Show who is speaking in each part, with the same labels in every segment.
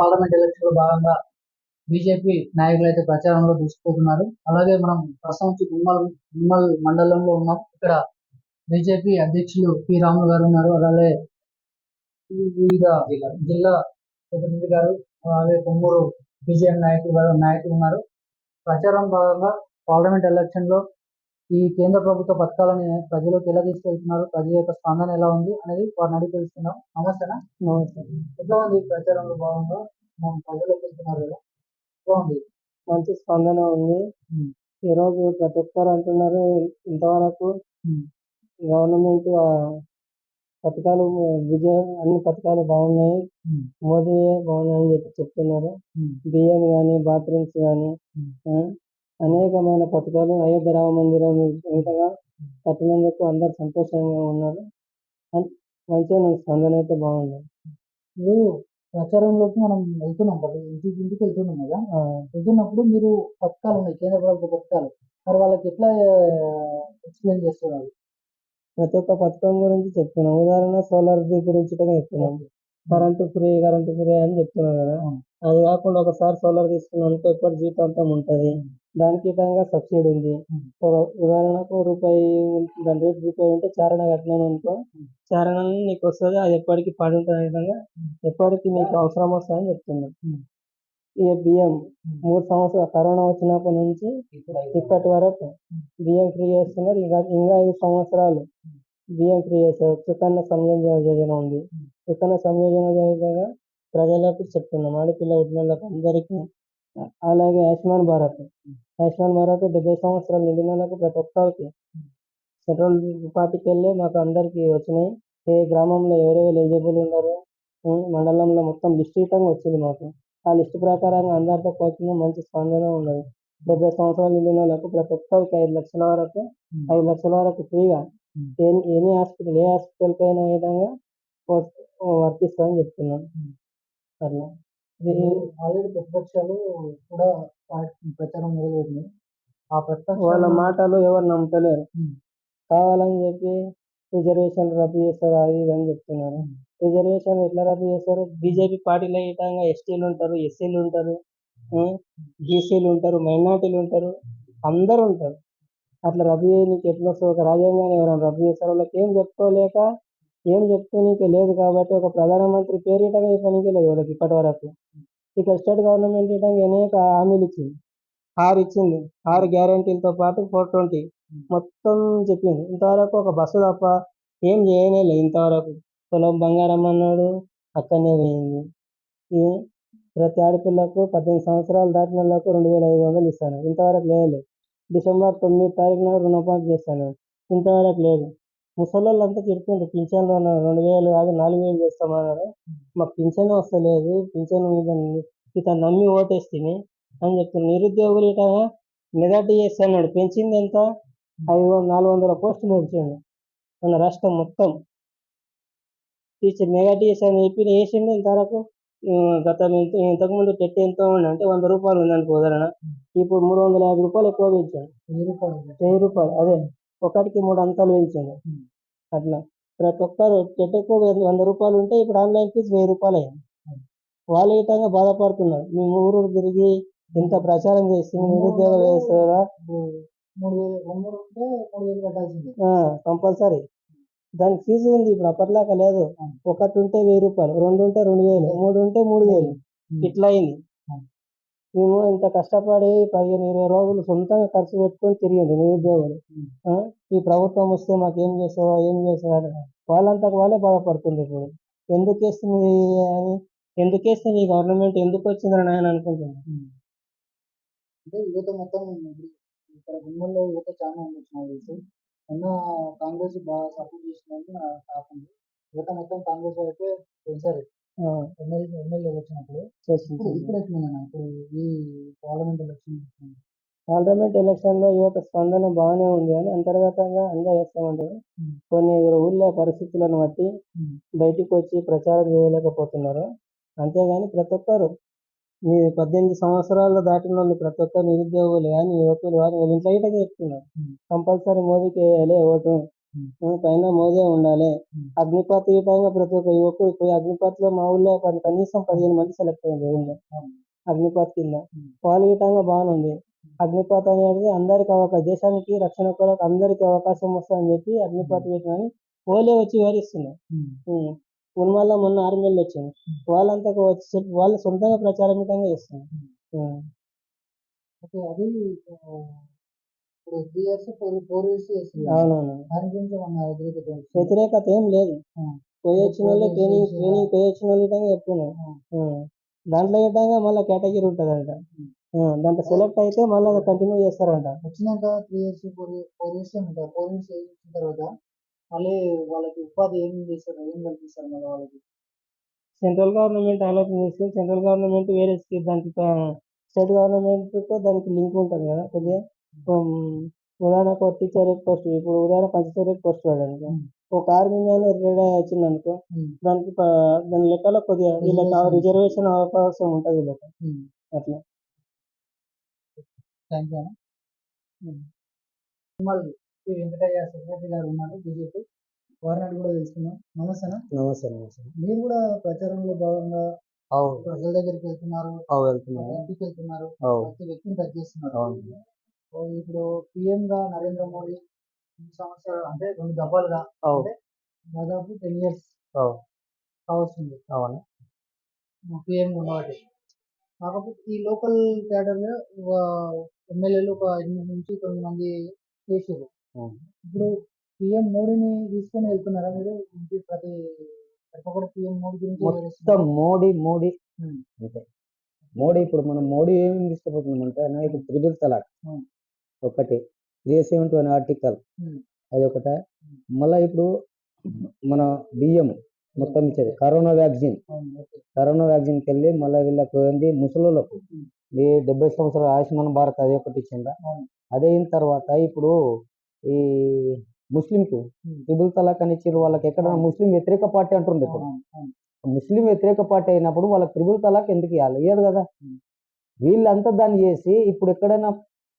Speaker 1: Parliament ఎలక్షన్లో భాగంగా BJP నాయకులు అయితే ప్రచారంలో దూసుకుపోతున్నారు. అలాగే మనం ప్రస్తుతం వచ్చి గుమ్మల్ గుమ్మల్ మండలంలో ఉన్నాం. ఇక్కడ బీజేపీ అధ్యక్షులు పి. రాములు గారు ఉన్నారు. అలాగే వివిధ జిల్లా ప్రతినిధి గారు అలాగే కొమ్మూరు బీజేపీ నాయకులు గారు నాయకులు ఉన్నారు. ప్రచారం భాగంగా పార్లమెంట్ ఎలక్షన్లో ఈ కేంద్ర ప్రభుత్వ పథకాలని ప్రజలకు ఎలా తీసుకెళ్తున్నారు? ప్రజల యొక్క స్పందన ఎలా ఉంది? అనేది వారిని అడిగి తెలుసుకుందాం. నమస్తేనా
Speaker 2: నమస్తే.
Speaker 1: ఎట్లా ఉంది? ప్రచారంలో భాగంగా మనం ప్రజలకు వెళ్తున్నారు కదా. ఎట్లా ఉంది?
Speaker 2: మంచి స్పందన ఉంది. ఈరోజు ప్రతి ఒక్కరు అంటున్నారు ఇంతవరకు. గవర్నమెంట్ పథకాలు విజయ అన్ని పథకాలు బాగున్నాయి. మోదీ బాగున్నాయని చెప్పి చెప్తున్నారు. బియ్యం కానీ బాత్రూమ్స్ కానీ. అనేకమైన పథకాలు అయోధ్య రామ మందిరం ఇంతగా కట్టినందుకు అందరు సంతోషంగా ఉన్నారు. అన్- మంచిగా స్పందన అయితే బాగుంది.
Speaker 1: ఇప్పుడు ప్రచారంలోకి మనం వెళ్తున్నాం కదా ఇంటికి ఇంటికి వెళ్తున్నాం కదా? వెళ్తున్నప్పుడు మీరు పథకాలు ఉన్నాయి. కేంద్ర ప్రభుత్వ పథకాలు. మరి వాళ్ళకి ఎట్లా ఎక్స్ప్లెయిన్ చేస్తున్నారు?
Speaker 2: ప్రతి ఒక్క పథకం గురించి చెప్తున్నాం. ఉదాహరణ సోలార్ గురించి చెప్తున్నాం. కరెంటు ఫ్రీ కరెంటు ఫ్రీ అని చెప్తున్నాం కదా. అది కాకుండా ఒకసారి సోలార్ తీసుకున్నాం అనుకో ఎప్పటి జీవితాంతం ఉంటుంది. దానికి విధంగా సబ్సిడీ ఉంది. ఉదాహరణకు రూపాయి దాని రేటు రూపాయి ఉంటే చారణ కట్టినాం అనుకో చారణ నీకు వస్తుంది అది ఎప్పటికీ పడి ఉంటుంది విధంగా ఎప్పటికీ నీకు అవసరం వస్తుందని చెప్తున్నాం. ఇక బియ్యం మూడు సంవత్సరాలు కరోనా వచ్చినప్పటి నుంచి ఇప్పటి వరకు బియ్యం ఫ్రీ చేస్తున్నారు. ఇంకా ఇంకా ఐదు సంవత్సరాలు బియ్యం ఫ్రీ చేస్తారు సుకన్య సంయోజన యోజన ఉంది. సుకన్య సంయోజన యోజన ప్రజలకు చెప్తున్నాం. ఆడపిల్ల వాళ్ళకి అందరికీ అలాగే ఆయుష్మాన్ భారత్. ఆయుష్మాన్ భారత్ డెబ్బై సంవత్సరాలు నిండిన వాళ్ళకు ప్రతి ఒక్కరికి సెంట్రల్ పార్టీకి వెళ్ళి మాకు అందరికీ వచ్చినాయి. ఏ గ్రామంలో ఎవరెవరు ఎలిజిబుల్ ఉన్నారు మండలంలో మొత్తం లిస్ట్ ఇవ్వటంగా వచ్చింది మాకు. ఆ లిస్ట్ ప్రకారంగా అందరితో పోతున్న మంచి స్పందన ఉన్నది. డెబ్బై సంవత్సరాలు నిండిన వాళ్ళకు ప్రతి ఒక్కరికి ఐదు లక్షల వరకు ఐదు లక్షల వరకు ఫ్రీగా ఎనీ హాస్పిటల్ ఏ హాస్పిటల్కి అయినా విధంగా వర్తిస్తుందని
Speaker 1: చెప్తున్నాను
Speaker 2: అట్లా
Speaker 1: ఆల్రెడీ ప్రతిపక్షాలు కూడా ప్రచారం మొదలుపెట్టినాయి. ఆ
Speaker 2: వాళ్ళ
Speaker 1: ప్రతిపక్షాలు
Speaker 2: మాటలు ఎవరు నమ్ముతలేరు. కావాలని చెప్పి రిజర్వేషన్ రద్దు చేస్తారు అది ఇది అని చెప్తున్నారు. రిజర్వేషన్ ఎట్లా రద్దు చేస్తారు? బీజేపీ పార్టీలో విధంగా ఎస్టీలు ఉంటారు ఎస్సీలు ఉంటారు బీసీలు ఉంటారు మైనార్టీలు ఉంటారు అందరూ ఉంటారు. అట్లా రద్దు చేయడానికి ఎట్లా వస్తుంది ఒక రాజ్యాంగాన్ని ఎవరైనా రద్దు చేస్తారు? వాళ్ళకి ఏం చెప్పుకోలేక ఏం చెప్పుకోనీకే లేదు కాబట్టి ఒక ప్రధానమంత్రి పేరిటగా ఇటగా లేదు వాళ్ళకి ఇప్పటి వరకు ఇక్కడ స్టేట్ గవర్నమెంట్ ఇటంగా అనేక హామీలు ఇచ్చింది. ఆరు ఇచ్చింది. ఆరు గ్యారంటీలతో పాటు ఫోర్ ట్వంటీ మొత్తం చెప్పింది. ఇంతవరకు ఒక బస్సు తప్ప ఏం చేయనే లేదు ఇంతవరకు. పొలం బంగారం అన్నాడు అక్కడనే పోయింది. ప్రతి ఆడపిల్లకు పద్దెనిమిది సంవత్సరాలు దాటిన వాళ్ళకు రెండు వేల ఐదు వందలు ఇస్తాను. ఇంతవరకు లేదు. డిసెంబర్ తొమ్మిది తారీఖున రుణమాఫీ చేస్తాను. ఇంతవరకు లేదు. ముసలోళ్ళు అంతా తిడుతుండ్రు పింఛన్లు అన్నారు రెండు వేలు కాదు నాలుగు వేలు చేస్తామన్నారు. మాకు పింఛన్ వస్తలేదు పింఛన్ మీద ఇతను నమ్మి ఓటేస్తుంది అని చెప్తున్నారు నిరుద్యోగులు ఇట మెజార్టీ చేస్తున్నాడు పెంచింది ఎంత? ఐదు నాలుగు వందల పోస్టులు పెంచాడు. మన రాష్ట్రం మొత్తం టీచర్ నెగటివ్ అని చెప్పి వేసిండు ఇంతవరకు. గత ఇంత- ఇంతకుముందు టెట్ ఎంతో ఉండే అంటే వంద రూపాయలు ఉందనుకో ఉదాహరణ ఇప్పుడు మూడు వందల యాభై రూపాయలు ఎక్కువ పెంచాడు.
Speaker 1: వెయ్యి రూపాయలు.
Speaker 2: వెయ్యి రూపాయలు అదే. ఒకటికి మూడు అంతాలు పెంచాడు
Speaker 1: ఉం.
Speaker 2: అట్లా. ప్రతి ఒక్కరు టెట్కు వంద రూపాయలు ఉంటే ఇప్పుడు ఆన్లైన్ ఫీజు వెయ్యి రూపాయలు. అయింది. వాళ్ళు విధంగా బాధపడుతున్నారు? మేము ఊరు తిరిగి ఇంత ప్రచారం చేసి నిరుద్యోగ వేస్తారా కంపల్సరీ. దానికి ఫీజు ఉంది ఇప్పుడు అప్పట్లాగా లేదు. ఒకటి ఉంటే వెయ్యి రూపాయలు రెండు ఉంటే రెండు వేలు మూడు ఉంటే మూడు వేలు. ఇట్లా అయింది. మేము ఇంత కష్టపడి పదిహేను ఇరవై రోజులు సొంతంగా ఖర్చు పెట్టుకొని తిరిగింది నిరుద్యోగులు ఈ ప్రభుత్వం వస్తే మాకు ఏం చేసావో ఏం చేస్తావు వాళ్ళంతా వాళ్ళే బాధపడుతుంది ఇప్పుడు. ఎందుకేస్తుంది అని ఎందుకు వేస్తుంది ఈ గవర్నమెంట్ ఎందుకు వచ్చిందని ఆయన అనుకుంటున్నాను
Speaker 1: అంటే యువత మొత్తం ఇక్కడ గుమ్మల్లో యువత చాలా ఉండొచ్చు నాకు తెలిసి. కాంగ్రెస్ బాగా సపోర్ట్ చేసినది నా- కాకుండా యువత మొత్తం కాంగ్రెస్ వైపే వేశారు ఎమ్మెల్యే ఎమ్మెల్యే ఎలక్షన్ అప్పుడు
Speaker 2: చేసింది.
Speaker 1: ఇప్పుడు ఇప్పుడు ఎట్లుందన్న ఇప్పుడు ఈ పార్లమెంట్ ఎలక్షన్
Speaker 2: పార్లమెంట్ ఎలక్షన్లో యువత స్పందన బాగానే ఉంది అని అంతర్గతంగా అందరూ చేస్తామంటారు.
Speaker 1: ఉం.
Speaker 2: కొన్ని ఊళ్ళో పరిస్థితులను బట్టి. బయటికి వచ్చి ప్రచారం చేయలేకపోతున్నారు. అంతేగాని ప్రతి ఒక్కరు మీ పద్దెనిమిది సంవత్సరాలు దాటిన వాళ్ళు ప్రతి ఒక్కరు నిరుద్యోగులు కానీ యువకులు కానీ వాళ్ళ ఇంట్లో చెప్తున్నారు. కంపల్సరీ మోదీకి వేయాలి ఓటు. పైన మోదే ఉండాలి. అగ్నిపాత్ ఇవ్వడంగా ప్రతి ఒక్క యువకుడు పోయి అగ్నిపాత్లో మా ఊళ్ళో కనీసం పదిహేను మంది సెలెక్ట్ అయ్యారు ఊళ్ళో. అగ్నిపాత్ కింద. వాళ్ళు ఇవ్వడంగా బాగానుంది అగ్నిపాత్ అనేది అందరికి అవకాశం దేశానికి రక్షణ కొరకు అందరికి అవకాశం వస్తుందని చెప్పి అగ్నిపాత్ పెట్టినని వాళ్ళే వచ్చి వివరిస్తున్నారు. ఉన్మల్ల మొన్న ఆర్మీలు వచ్చింది. వాళ్ళంతా వచ్చి వాళ్ళు సొంతంగా ప్రచారం చేస్తున్నారు.
Speaker 1: ఓకే అది ఇప్పుడు three years four four years చేస్తుంది
Speaker 2: అవునవును.
Speaker 1: దాని గురించి వ్యతిరేకత
Speaker 2: ఏం లేదు. పోయి వచ్చిన వాళ్ళు ట్రైనింగ్ ట్రైనింగ్ పోయి వచ్చిన వాళ్ళు విధంగా. ఉమ్. దాంట్లో విధంగా మళ్ళీ కేటగిరీ ఉంటుందంట. దాంట్లో సెలెక్ట్ అయితే మళ్ళీ కంటిన్యూ చేస్తారంట.
Speaker 1: వచ్చినాక three years four four years ఉంటారు ఫోర్ ఇయర్స్ చేసిన తర్వాత మళ్ళీ వాళ్ళకి ఉపాధి ఏం చేస్తారు? ఏం కల్పిస్తారు మళ్ళీ వాళ్ళకి?
Speaker 2: సెంట్రల్ గవర్నమెంట్ ఆలోచన చేస్తే సెంట్రల్ గవర్నమెంట్ వేరే దానికి స్టేట్ గవర్నమెంట్తో దానికి లింక్ ఉంటుంది కదా కొద్దిగా? ఉదాహరణకు ఒక టీచర్ పోస్ట్ ఇప్పుడు ఉదాహరణ పంచాయతీ పోస్ట్ వాడడానికి
Speaker 1: ఉమ్.
Speaker 2: ఒక ఆర్మీ మ్యాన్ రిటైర్డ్ వచ్చింది అనుకో. దానికి ప- దాని లెక్కలో కొద్దిగా వీళ్ళకి. రిజర్వేషన్ అవకాశం ఉంటుంది వీళ్ళకి. అట్లా.
Speaker 1: థ్యాంక్ యూ మళ్ళీ శ్రీ వెంకటయ్య సెక్రటరీ గారు ఉన్నారు బీజేపీ. వారిని కూడా తెలుసుకున్నాం నమస్తేనా
Speaker 2: నమస్తే నమస్తే.
Speaker 1: మీరు కూడా ప్రచారంలో భాగంగా
Speaker 2: అవును.
Speaker 1: ప్రజల దగ్గరికి వెళ్తున్నారు.
Speaker 2: వెళ్తున్నాను
Speaker 1: ఇంటికి వెళ్తున్నారు. ప్రతి వ్యక్తిని టచ్ చేస్తున్నారు.
Speaker 2: అవును.
Speaker 1: ఇప్పుడు పిఎం గా నరేంద్ర మోడీ ఈ సంవత్సరాలు అంటే రెండు దఫాలుగా దాదాపు టెన్ ఇయర్స్ కావస్తుంది.
Speaker 2: అవును.
Speaker 1: పిఎం ఉన్నవాటి. కాకపోతే ఈ లోకల్ క్యాడర్ ఎమ్మెల్యేలు ఒక ఎనిమిది నుంచి తొమ్మిది మంది చేసారు. ఇప్పుడు పిఎం మోడీని తీసుకొని వెళ్తున్నారా మీరు? ఇంటి ప్రతి ఒక్కరు పిఎం మోడీ గురించి
Speaker 3: మొత్తం. మోడీ మోడీ. మోడీ ఇప్పుడు మనం మోడీ ఏమి తీసుకుపోతున్నామంటే అన్న ఇప్పుడు త్రిబుల్ తలాక్. ఒకటి త్రీ సెవెంటీ వన్ ఆర్టికల్. అది ఒకటే మళ్ళీ ఇప్పుడు మన బియ్యం మొత్తం ఇచ్చేది కరోనా వ్యాక్సిన్. కరోనా వ్యాక్సిన్కి వెళ్ళి మళ్ళీ వీళ్ళకు ఏంది ముసలోళ్ళకు. ఈ డెబ్బై సంవత్సరాల ఆయుష్మాన్ భారత్ అది ఒకటి ఇచ్చిందా. అదే అయిన తర్వాత ఇప్పుడు ఈ ముస్లింకు
Speaker 1: ఉమ్.
Speaker 3: త్రిబుల్ తలాక్ అని ఇచ్చారు వాళ్ళకి ఎక్కడ. ముస్లిం వ్యతిరేక పార్టీ అంటుంది ఇప్పుడు. ముస్లిం వ్యతిరేక పార్టీ అయినప్పుడు వాళ్ళకి త్రిబుల్ తలాక్ ఎందుకు ఇవ్వాలి ఇయ్యరు కదా. వీళ్ళంతా దాన్ని చేసి ఇప్పుడు ఎక్కడైనా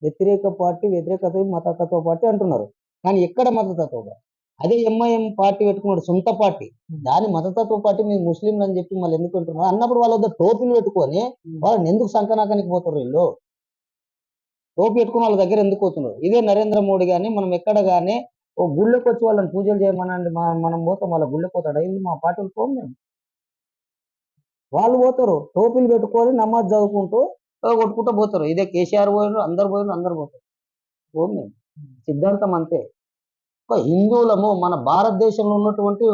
Speaker 3: వ్యతిరేక పార్టీ వ్యతిరేకత మతతత్వ పార్టీ అంటున్నారు. కానీ ఎక్కడ మతతత్వ పార్టీ? అదే ఎంఐఎం పార్టీ పెట్టుకున్నాడు సొంత పార్టీ.
Speaker 1: ఉమ్.
Speaker 3: దాని మతతత్వ పార్టీ మీరు ముస్లింలు అని చెప్పి మళ్ళీ ఎందుకు అంటున్నారు అన్నప్పుడు వాళ్ళ వద్ద టోపీలు పెట్టుకొని
Speaker 1: ఉమ్.
Speaker 3: వాళ్ళని ఎందుకు సంకనాకానికి పోతారు వీళ్ళు? టోపీ పెట్టుకుని వాళ్ళ దగ్గర ఎందుకు పోతున్నారు? ఇదే నరేంద్ర మోడీ కానీ మనం ఎక్కడ కానీ ఓ గుళ్ళకి వచ్చి వాళ్ళని పూజలు చేయమనండి మనం పోతాం వాళ్ళ గుళ్ళకి పోతాడు? వీళ్ళు మా పార్టీలు పోం మేము? వాళ్ళు పోతారు టోపీలు పెట్టుకొని నమాజ్ చదువుకుంటూ కొట్టుకుంటూ పోతారు. ఇదే కేసీఆర్ పోయినారు అందరు పోయినారు అందరు పోతారు. పోం మేము సిద్ధాంతం అంతే. ఒక హిందువులము మన భారతదేశంలో ఉన్నటువంటి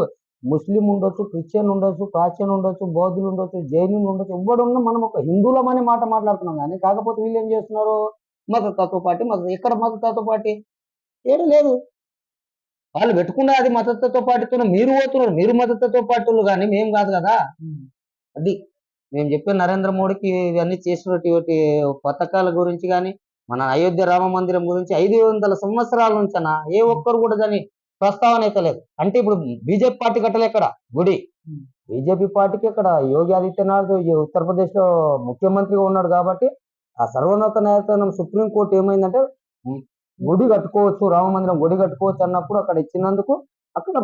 Speaker 3: ముస్లిం ఉండొచ్చు క్రిస్టియన్ ఉండొచ్చు ప్రాచ్యన్ ఉండొచ్చు బౌద్ధులు ఉండొచ్చు జైనులు ఉండొచ్చు ఎవడున్నా మనం ఒక హిందువులం అనే మాట మాట్లాడుతున్నాం కానీ కాకపోతే వీళ్ళు ఏం చేస్తున్నారు? మత తత్వ పార్టీ మత ఎక్కడ మత తత్వ పార్టీ? ఏడు లేదు. వాళ్ళు పెట్టుకున్న అది మతతత్వ పార్టీతో మీరు పోతున్నారు. మీరు మతతత్వ పార్టీలు కానీ మేము కాదు కదా. అది మేము చెప్పే నరేంద్ర మోడీకి ఇవన్నీ చేసినటువంటి పథకాల గురించి కానీ మన అయోధ్య రామ మందిరం గురించి ఐదు వందల సంవత్సరాల నుంచి అన్న ఏ ఒక్కరు కూడా దాని ప్రస్తావన అయితే లేదు. అంటే ఇప్పుడు బీజేపీ పార్టీ కట్టలే ఇక్కడ గుడి. బీజేపీ పార్టీకి ఇక్కడ యోగి ఆదిత్యనాథ్ ఉత్తరప్రదేశ్లో ముఖ్యమంత్రిగా ఉన్నాడు కాబట్టి ఆ సర్వోన్నత న్యాయస్థానం సుప్రీంకోర్టు ఏమైందంటే గుడి కట్టుకోవచ్చు రామ మందిరం గుడి కట్టుకోవచ్చు అన్నప్పుడు అక్కడ ఇచ్చినందుకు అక్కడ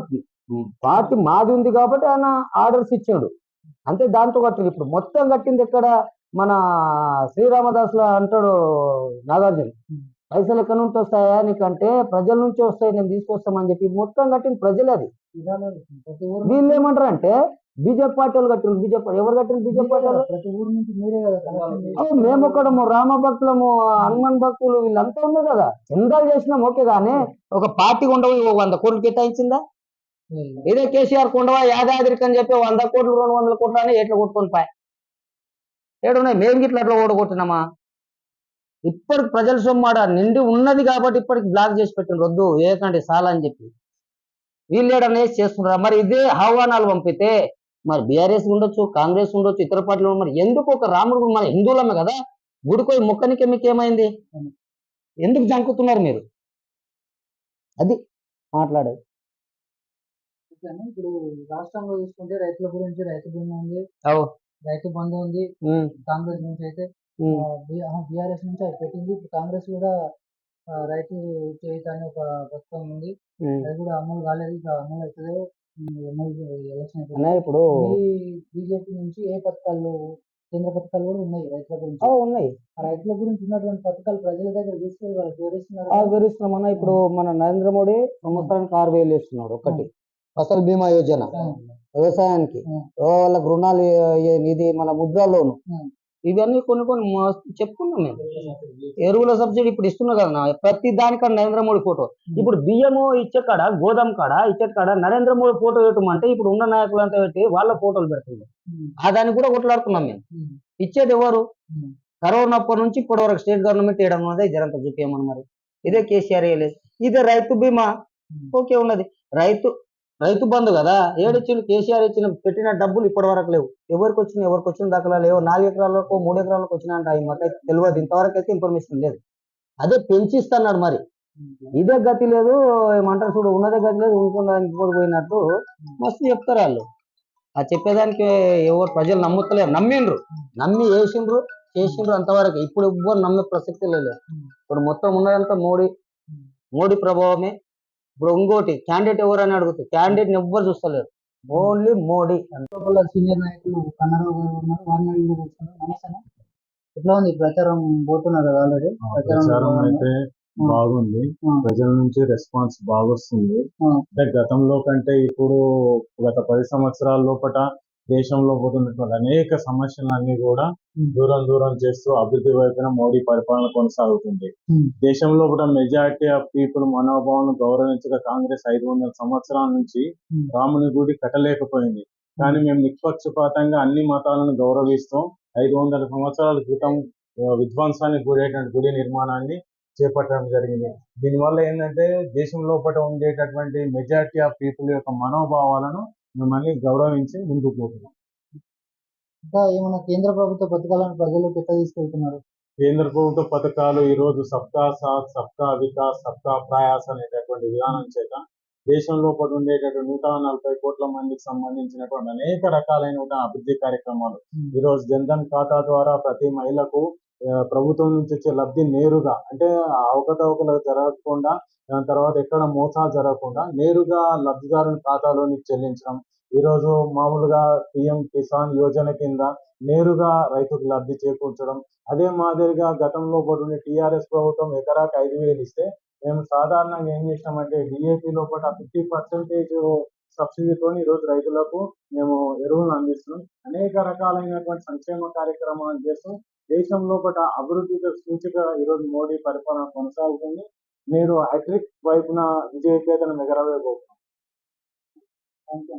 Speaker 3: పార్టీ మాది ఉంది కాబట్టి ఆయన ఆర్డర్స్ ఇచ్చాడు. అంతే దాంతో కట్టింది ఇప్పుడు మొత్తం కట్టింది ఎక్కడ? మన శ్రీరామదాసులో అంటాడు నాగార్జున. పైసలు ఎక్కడి నుంచి వస్తాయా నీకంటే ప్రజల నుంచి వస్తాయి నేను తీసుకొస్తామని చెప్పి మొత్తం కట్టింది ప్రజలే అది.
Speaker 1: ప్రతి ఊరు
Speaker 3: వీళ్ళు ఏమంటారు అంటే బీజేపీ పార్టీ వాళ్ళు కట్టిన బీజేపీ ఎవరు కట్టిన బీజేపీ పార్టీ వాళ్ళు? మేము ఒకడము రామ భక్తులము హనుమాన్ భక్తులు వీళ్ళంతా ఉన్నారు కదా. చందాలు చేసినాం ఓకే కానీ ఒక పార్టీ ఉండవు వంద కోట్లు కేటాయించిందా? ఇదే కేసీఆర్ కొండవా యాదాద్రికి అని చెప్పి వంద కోట్లు రెండు వందల కోట్లు అని ఎట్లా కొట్టుకొని పాయ్ ఏడున్నాయి? మేము గిట్ల అట్లా ఓడగొట్టినామా? ఇప్పటికి ప్రజల సొమ్మాడ నిండి ఉన్నది కాబట్టి ఇప్పటికి బ్లాక్ చేసి పెట్టిన వద్దు ఏకండి సాలా అని చెప్పి. వీళ్ళు ఏడనేసి చేస్తున్నారా? మరి ఇదే ఆహ్వానాలు పంపితే మరి బీఆర్ఎస్ ఉండొచ్చు కాంగ్రెస్ ఉండొచ్చు ఇతర పార్టీలు. మరి ఎందుకు ఒక రాముడు మన హిందువులమే కదా గుడికోయి మొక్కనికి మీకు ఏమైంది? ఎందుకు జంకుతున్నారు మీరు? అది మాట్లాడేది.
Speaker 1: ఓకేనా? ఇప్పుడు రాష్ట్రంలో చూసుకుంటే రైతుల గురించి రైతు బీమా ఉంది రైతు బంధు ఉంది కాంగ్రెస్ నుంచి అయితే బీఆర్ఎస్ నుంచి అది పెట్టింది. ఇప్పుడు కాంగ్రెస్ కూడా రైతు చేయుత అని ఒక పథకం ఉంది. అది కూడా అమలు కాలేదు ఇక అమలు అవుతుందో ఎలక్షన్
Speaker 3: ఇప్పుడు
Speaker 1: బీజేపీ నుంచి ఏ పథకాలు కేంద్ర పథకాలు కూడా ఉన్నాయి రైతుల గురించి.
Speaker 3: ఉన్నాయి.
Speaker 1: రైతుల గురించి ఉన్నటువంటి పథకాలు ప్రజల దగ్గర తీసుకెళ్ళి వాళ్ళకి వివరిస్తున్నారు.
Speaker 3: వివరిస్తున్నామన్న ఇప్పుడు మన నరేంద్ర మోడీ సంవత్సరానికి ఆరు వేలు ఇస్తున్నాడు ఒకటి ఫసల్ బీమా యోజన. వ్యవసాయానికి. వాళ్ళకి రుణాలు ఇది మన ముద్రా లోను. ఇవన్నీ కొన్ని కొన్ని చెప్పుకున్నాం మేము ఎరువుల సబ్సిడీ ఇప్పుడు ఇస్తున్నా కదా ప్రతి దానికన్నా నరేంద్ర మోడీ ఫోటో ఇప్పుడు బియ్యము ఇచ్చే కాడ గోదాం కాడ ఇచ్చే కాడ నరేంద్ర మోడీ ఫోటో పెట్టమంటే ఇప్పుడు ఉన్న నాయకులంతా పెట్టి వాళ్ళ ఫోటోలు పెడుతుంది
Speaker 1: ఉం.
Speaker 3: ఆ దాన్ని కూడా కొట్లాడుతున్నాం మేము. ఇచ్చేది ఎవరు. కరోనా అప్పటి నుంచి ఇప్పటి వరకు స్టేట్ గవర్నమెంట్ వేయడం అదే జరంత చూపించమని మరి ఇదే కేసీఆర్ వేయలేదు ఇదే రైతు బీమా. ఓకే ఉన్నది రైతు రైతు బంధు కదా? ఏడిచ్చిండు కేసీఆర్ ఇచ్చిన పెట్టిన డబ్బులు ఇప్పటి వరకు లేవు. ఎవరికి వచ్చిన ఎవరికి వచ్చిన దాఖలా లేవు. నాలుగు ఎకరాలకు మూడు ఎకరాలకు వచ్చిన అంటే మాకైతే తెలియదు ఇంతవరకు అయితే ఇన్ఫర్మేషన్ లేదు. అదే పెంచిస్తున్నాడు మరి. ఇదే గతి లేదు ఏమంటారు చూడు ఉన్నదే గతి లేదు ఇంకొండానికి కూడా పోయినట్టు మస్తు చెప్తారు వాళ్ళు. ఆ చెప్పేదానికి ఎవరు ప్రజలు నమ్ముతలేరు. నమ్మిండ్రు. నమ్మి వేసిండ్రు చేసిండ్రు అంతవరకు. ఇప్పుడు ఎవ్వరు నమ్మే ప్రసక్తి లేదు. ఇప్పుడు మొత్తం ఉన్నదంతా మోడీ మోడీ ప్రభావమే. ఇప్పుడు ఇంకోటి క్యాండిడేట్ ఎవరు అని అడుగుతారు క్యాండిడేట్ ఎవ్వరు చూస్తలేరు ఓన్లీ మోడీ
Speaker 1: లోపల సీనియర్ నాయకులు కన్నారావు గారు ఉన్నారు వారిని అడిగి తెలుసుకుందాం. నమస్తే అన్న. ఎట్లా ఉంది ప్రచారం పోతున్నారు కదా ఆల్రెడీ
Speaker 4: ప్రచారం అయితే బాగుంది. ప్రజల నుంచి రెస్పాన్స్ బాగా వస్తుంది
Speaker 1: ఆ.
Speaker 4: అంటే గతంలో కంటే ఇప్పుడు గత పది సంవత్సరాల లోపల దేశంలో పోతున్నటువంటి అనేక సమస్యలన్నీ కూడా. దూరం దూరం చేస్తూ అభివృద్ధి వైపున మోడీ పరిపాలన కొనసాగుతుంది. దేశంలో కూడా మెజారిటీ ఆఫ్ పీపుల్ మనోభావాలను గౌరవించగా కాంగ్రెస్ ఐదు వందల సంవత్సరాల నుంచి. రాముని గుడి కట్టలేకపోయింది కానీ మేము నిష్పక్షపాతంగా అన్ని మతాలను గౌరవిస్తాం ఐదు వందల సంవత్సరాల క్రితం విధ్వంసానికి గురైనటువంటి గుడి నిర్మాణాన్ని చేపట్టడం జరిగింది దీనివల్ల ఏంటంటే దేశం లోపల ఉండేటటువంటి మెజారిటీ ఆఫ్ పీపుల్ యొక్క మనోభావాలను మిమ్మల్ని గౌరవించి ముందుకు పోతున్నాం.
Speaker 1: ఇంకా ఏమైనా కేంద్ర ప్రభుత్వ పథకాలను ప్రజలకు ఎట్లా తీసుకెళ్తున్నారు?
Speaker 4: కేంద్ర ప్రభుత్వ పథకాలు ఈ రోజు సబ్కా సాత్ సబ్కా వికాస్ సబ్కా ప్రయాస్ అనేటటువంటి విధానం చేత దేశంలో పాటు ఉండేటటువంటి నూట నలభై కోట్ల మందికి సంబంధించినటువంటి అనేక రకాలైన అభివృద్ధి కార్యక్రమాలు.
Speaker 1: ఉమ్.
Speaker 4: ఈ రోజు జన్ధన్ ఖాతా ద్వారా ప్రతి మహిళకు ప్రభుత్వం నుంచి వచ్చే లబ్ధి నేరుగా అంటే అవకతవకలు జరగకుండా దాని తర్వాత ఎక్కడ మోసాలు జరగకుండా నేరుగా లబ్ధిదారుని ఖాతాలోని చెల్లించడం. ఈ రోజు మామూలుగా పిఎం కిసాన్ యోజన కింద నేరుగా రైతుకు లబ్ధి చేకూర్చడం. అదే మాదిరిగా గతంలో పడున్న టీఆర్ఎస్ ప్రభుత్వం ఎకరాకి ఐదు వేలు ఇస్తే మేము సాధారణంగా ఏం చేసినామంటే డిఏపి లోపల ఫిఫ్టీ పర్సెంటేజ్ సబ్సిడీతో ఈ రోజు రైతులకు మేము ఎరువులను అందిస్తున్నాం. అనేక రకాలైనటువంటి సంక్షేమ కార్యక్రమాలు చేస్తూ దేశం లోపల అభివృద్ధి సూచిక ఈరోజు మోడీ పరిపాలన కొనసాగుతుంది. మీరు హైట్రిక్ వైపున విజయకేతను ఎగరవేయబోతున్నాం
Speaker 1: థ్యాంక్ యూ